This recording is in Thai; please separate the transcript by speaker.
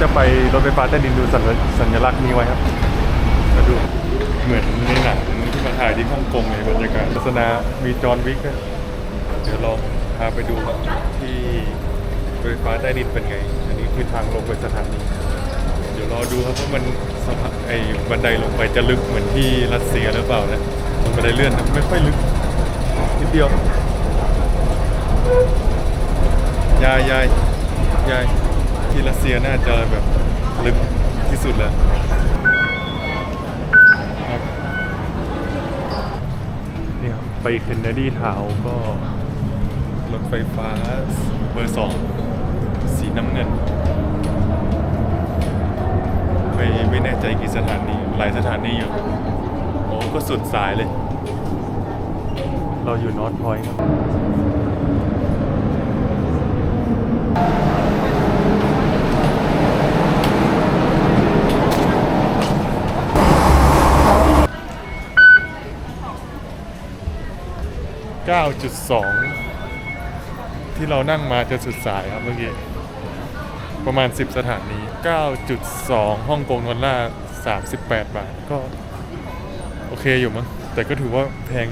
Speaker 1: จะไปรถไฟฟ้าใต้ดินดูสัญสญลักษณ์นี้ไว้ครับมาดูเหมือนในหนังที่มาถ่ายที่ฮ่องกงเลยบรรยากาศลักษณะมีจอห์นวิกเดี๋ยวลองพาไปดูที่รถไฟฟ้าใต้ดินเป็นไง อันนี้คือทางลงไปสถานีเดี๋ยวรอดูครับว่ามันสะพานไอ้บันไดลงไปจะลึกเหมือนที่รัสเซียหรือเปล่านะบันไดเลื่อนนะไม่ค่อยลึกนิดเดียวยายยายยาย ที่รัสเซียน่าจะแบบลึกที่สุดแล้วครับนี่ครับไปเคนเนดีทาวก็รถไฟฟ้าเบอร์สองสีน้ำเงิน ไม่ไม่แน่ใจกี่สถานีหลายสถานีอยู่โอ้ก็สุดสายเลย เราอยู่นอตพอยต์ครับ 9.2 ที่เรานั่งมาจะสุดสายครับเมื่อกี้ ประมาณ 10 สถานี 9.2ฮ่องกงดอลลาร์38 บาท ก็โอเคอยู่มั้งแต่ก็ถือว่าแพง